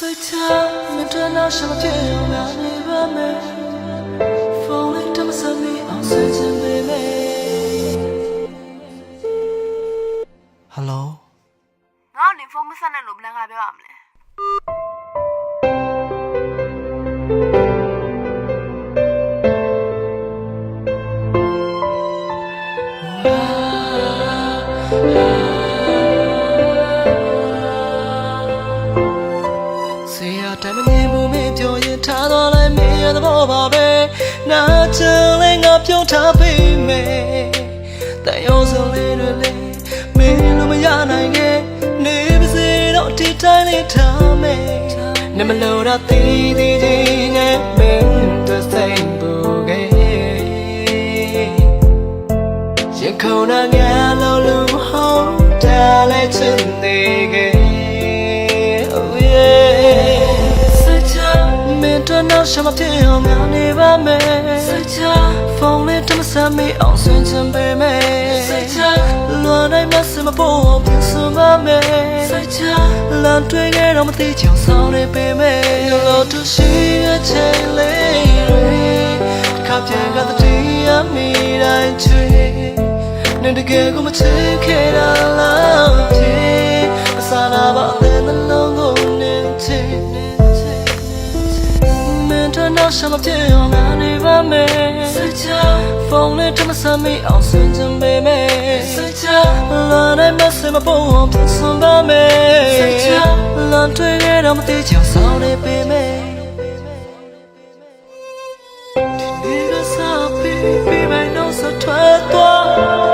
စိတ်ချမတွန်းတော့ရှမပြေအောင်ငါနေပါမယ်ဖုန်းလေးတမစမီအောင်ဆွေးချင်ပေမယ်ဟယ်လိုငါ့ကိုနေဖုန်းမဆက်နဲ့လို့ဘလန်ကပြောရမလဲ ပြောရင်ထားတော့လိုက်မင်းရသဘောပါပဲနာချင်လဲငါပြောထားပေးမယ်တန်ရုံးစုံလေးတွေလေးမင်းလိုမရနိုင်ခဲ့နေပါစေတော့ဒီတိုင်းလေးထားမယ်နမလို့တော့တည်တည်ချင်းနဲ့မင်းတို့စိတ်ဘူးခဲ့ရင်ခုန်နာငါလုံးလုံးဟောင်းတားလိုက်ချင်နေ 什么偏要秒你完美？在家，风里这么三米，昂瞬间被美。在家，乱来那什么不平什么美？在家，乱推给让我地球扫的被美。有老土西的千里里，卡片卡的地呀米来追，你的给我们吃开了。 မင်းတို့နောက်ရှမပြေအောင်ငါနေပါမယ်စချာဖုန်းလေးတမစမီအောင်ဆွင်ချင်ပေမယ်စချာလာနိုင်မစမပေါ်အောင်ပြင်ဆင်ပါမယ်စချာလမ်းတွေ့ခဲ့တော့မသိချင်ဆောင်နေပေမယ်ဒီကစားပြီးပြီးမိုင်းတော့စထွက်သွား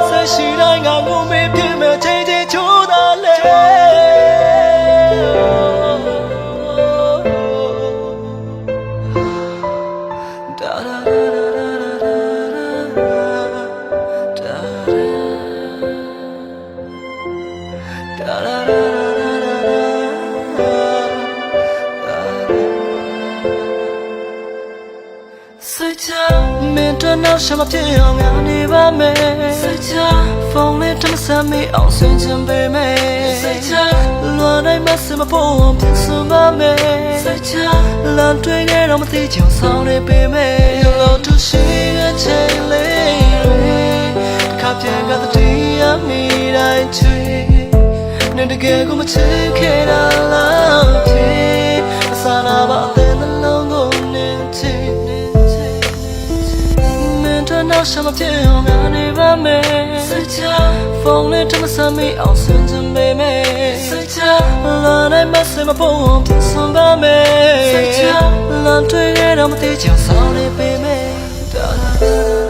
ဆက်ရှိတိုင်းငါကိုမေးပြမယ်ချင်းချင်းချိုးတာလေ စိတ်ချမင်းတို့နောက်ရှမပြေအောင်ငါနေပါမယ်စိတ်ချဖုန်းလေးထမစမ်းမေးအောင်ဆွင်ချင်ပေမယ်စိတ်ချလွန်နိုင်မစမပေါ်အောင်ပြင်ဆင်ပါမယ်စိတ်ချလမ်းတွေ့ခဲ့တော့မသိချင်ဆောင်နေပေမယ်လို့သူရှိတဲ့ချိန်လေးတွေခပ်ပြန်ကတည်းကမိတိုင်းချွေ နေတကယ်ကိုမချစ်ခဲ့တာလားဖြစ်အစားနာပါတဲ့နှလုံးကိုနေချစ်နေချစ်မင်းတို့နောက်ရှမပြေအောင်ငါနေပါမယ်စိတ်ချဖုန်းလေးတမစမေးအောင်ဆွင်ချင်ပေမယ်စိတ်ချလာနိုင်မစမပေါ်အောင်ပြင်ဆင်ပါမယ်စိတ်ချလမ်းတွေ့ခဲ့တော့မသိချင်ဆောင်နေပေမယ်ဒါဒါဒါဒါဒါဒါ